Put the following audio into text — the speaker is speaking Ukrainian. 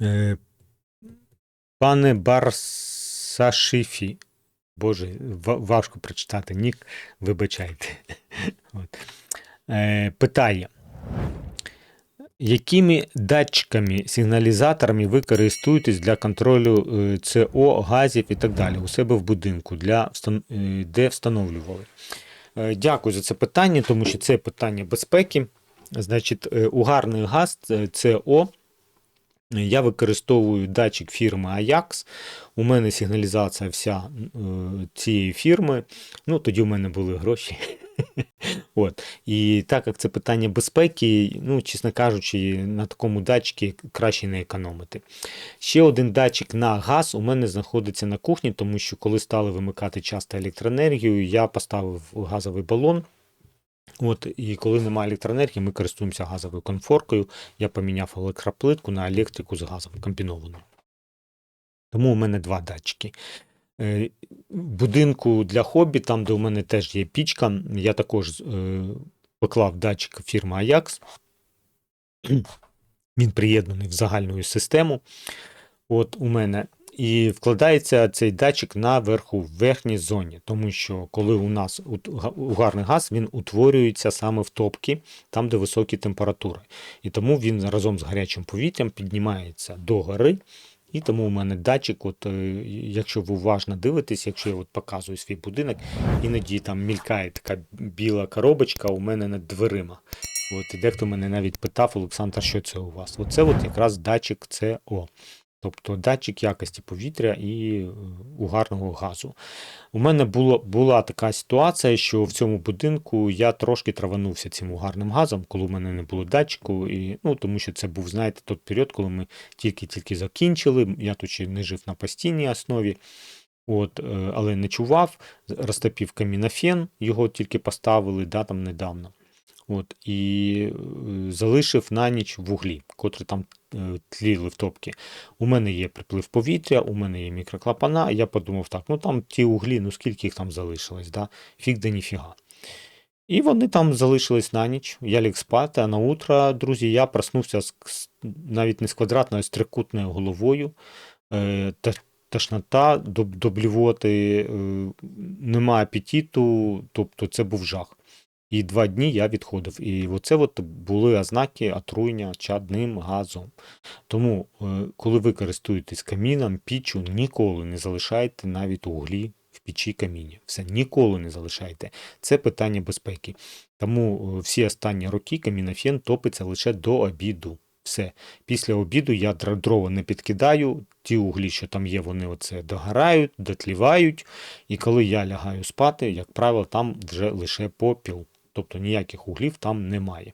Е, Пане Барсашифі. Боже, важко прочитати нік, вибачайте. От. Е, питає. Якими датчиками, сигналізаторами ви користуєтесь для контролю е, ЦО, газів і так далі у себе в будинку, для, е, де встановлювали? Е, Дякую за це питання, тому що це питання безпеки. Значить, е, угарний газ ЦО. Я використовую датчик фірми Ajax. У мене сигналізація вся е, цієї фірми. Ну, тоді в мене були гроші. От. І так як це питання безпеки, ну, чесно кажучи, на такому датчикі краще не економити. Ще один датчик на газ у мене знаходиться на кухні, тому що коли стали вимикати часто електроенергію, я поставив газовий балон. От, і коли немає електроенергії, ми користуємося газовою конфоркою. Я поміняв електроплитку на електрику з газом комбіновану. Тому у мене два датчики. Е, будинку для хобі, там, де у мене теж є пічка, я також е, поклав датчик фірми Ajax. Він приєднаний в загальну систему. От у мене. І вкладається цей датчик наверху, в верхній зоні, тому що коли у нас угарний газ, він утворюється саме в топці, там, де високі температури. І тому він разом з гарячим повітрям піднімається до гори. І тому у мене датчик, от, е, якщо ви уважно дивитесь, якщо я от показую свій будинок, іноді там мількає така біла коробочка у мене над дверима. От, і дехто мене навіть питав, Олександр, що це у вас? Оце от якраз датчик ЦО. Тобто датчик якості повітря і е, угарного газу. У мене було, була така ситуація, що в цьому будинку я трошки траванувся цим угарним газом, коли у мене не було датчику, і, ну, тому що це був, знаєте, той період, коли ми тільки-тільки закінчили. Я тут ще не жив на постійній основі. От, е, але не чував, розтопив камінофен, його тільки поставили да, там недавно. От, і е, залишив на ніч вуглі, котрі там е, тліли в топці. У мене є приплив повітря, у мене є мікроклапана. Я подумав так, ну там ті углі, ну скільки їх там залишилось, да? фіг да ніфіга. І вони там залишились на ніч. Я ліг спати, а на утро, друзі, я проснувся з, навіть не з квадратною, а з трикутною головою. Е, та, тошнота, доб, доблювоти, е, немає апетиту, тобто це був жах. І два дні я відходив. І оце от були ознаки отруєння чадним газом. Тому, е, коли ви користуєтесь каміном, піччю, ніколи не залишайте навіть углі в печі каміні. Все, ніколи не залишайте. Це питання безпеки. Тому е, всі останні роки камінофен топиться лише до обіду. Все. Після обіду я дрова не підкидаю, ті углі, що там є, вони оце догорають, дотлівають. І коли я лягаю спати, як правило, там вже лише попіл. Тобто ніяких углів там немає.